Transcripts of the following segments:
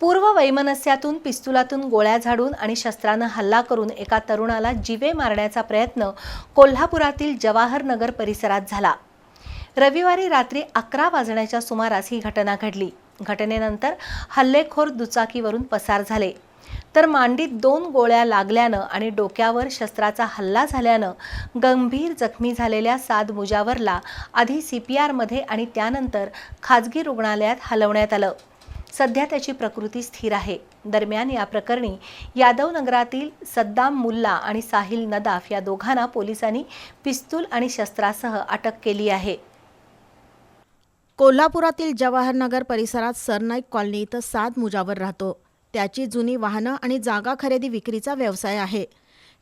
पूर्व वैमनस्यातून पिस्तुलातून गोळ्या झाडून आणि शस्त्रानं हल्ला करून एका तरुणाला जीवे मारण्याचा प्रयत्न कोल्हापुरातील जवाहर नगर परिसरात झाला. रविवारी रात्री अकरा वाजण्याच्या सुमारास ही घटना घडली. घटनेनंतर हल्लेखोर दुचाकीवरून पसार झाले. तर मांडीत दोन गोळ्या लागल्यानं आणि डोक्यावर शस्त्राचा हल्ला झाल्यानं गंभीर जखमी झालेल्या साद मुजावरला आधी सी पी आरमध्ये आणि त्यानंतर खाजगी रुग्णालयात हलवण्यात आलं. सध्या त्याची प्रकृती स्थिर आहे. दरम्यान या प्रकरणी यादव नगरातील सद्दाम मुल्ला आणि साहिल नदाफ या दोघांना पोलिसांनी पिस्तूल आणि शस्त्रासह अटक केली आहे. कोल्हापुरातील जवाहरनगर परिसरात सरनाईक कॉलनी इथं साद मुजावर राहतो. त्याची जुनी वाहनं आणि जागा खरेदी विक्रीचा व्यवसाय आहे.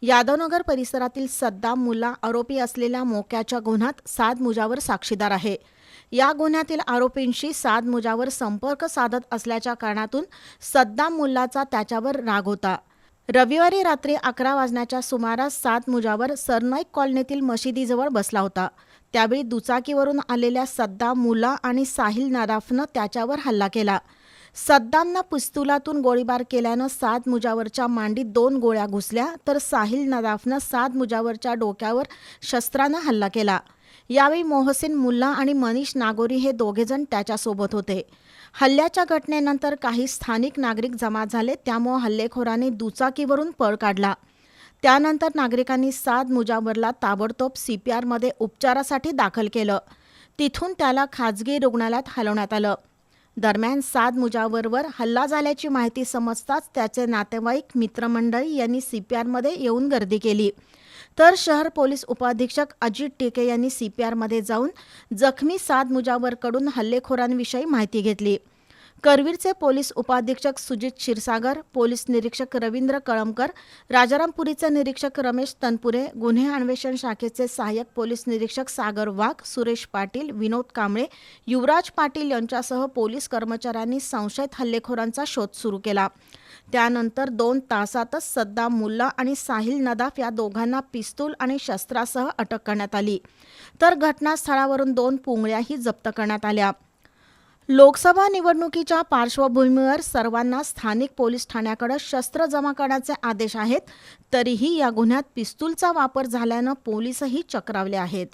यादवनगर परिसरातील सद्दाम मुल्ला आरोपी असलेल्या मोक्याच्या गुन्ह्यात साद मुजावर साक्षीदार आहे. या गुन्ह्यातील आरोपींशी साद मुजावर संपर्क साधत असल्याच्या कारणातून सद्दाम मुल्लाचा त्याच्यावर राग होता. रविवारी रात्री अकरा वाजण्याच्या सुमारास सात मुजावर सरनाईक कॉलनीतील मशिदीजवळ बसला होता. त्यावेळी दुचाकीवरून आलेल्या सद्दाम मुला आणि साहिल नराफनं त्याच्यावर हल्ला केला. सद्दामनं पिस्तुलातून गोळीबार केल्यानं साद मुजावरच्या मांडीत दोन गोळ्या घुसल्या तर साहिल नदाफनं साद मुजावरच्या डोक्यावर शस्त्रानं हल्ला केला. यावेळी मोहसिन मुल्ला आणि मनीष नागोरी हे दोघेजण त्याच्यासोबत होते. हल्ल्याच्या घटनेनंतर काही स्थानिक नागरिक जमा झाले त्यामुळे हल्लेखोराने दुचाकीवरून पळ काढला. त्यानंतर नागरिकांनी साद मुजावरला ताबडतोब सी पी आरमध्ये उपचारासाठी दाखल केलं. तिथून त्याला खाजगी रुग्णालयात हलवण्यात आलं. दरम्यान साद मुजावरवर हल्ला झाल्याची माहिती समजताच त्याचे नातेवाईक मित्रमंडळी यांनी सी पी आरमध्ये येऊन गर्दी केली. तर शहर पोलीस उपाधीक्षक अजित टेके यांनी सी पी आरमध्ये जाऊन जखमी साद मुजावरकडून हल्लेखोरांविषयी माहिती घेतली. करवीरचे पोलीस उपाधीक्षक सुजित क्षीरसागर पोलीस निरीक्षक रवींद्र कळमकर राजारामपुरीचे निरीक्षक रमेश तनपुरे गुन्हे अन्वेषण शाखेचे सहाय्यक पोलीस निरीक्षक सागर वाघ सुरेश पाटील विनोद कांबळे युवराज पाटील यांच्यासह पोलीस कर्मचाऱ्यांनी संशयित हल्लेखोरांचा शोध सुरू केला. त्यानंतर दोन तासातच सद्दाम मुल्ला आणि साहिल नदाफ या दोघांना पिस्तूल आणि शस्त्रासह अटक करण्यात आली. तर घटनास्थळावरून दोन पुंगळ्याही जप्त करण्यात आल्या. लोकसभा निवडणुकीच्या पार्श्वभूमीवर सर्वांना स्थानिक पोलीस ठाण्याकडे शस्त्र जमा करण्याचे आदेश आहेत तरीही या गुन्ह्यात पिस्तूलचा वापर झाल्यानं पोलीसही चक्रावले आहेत.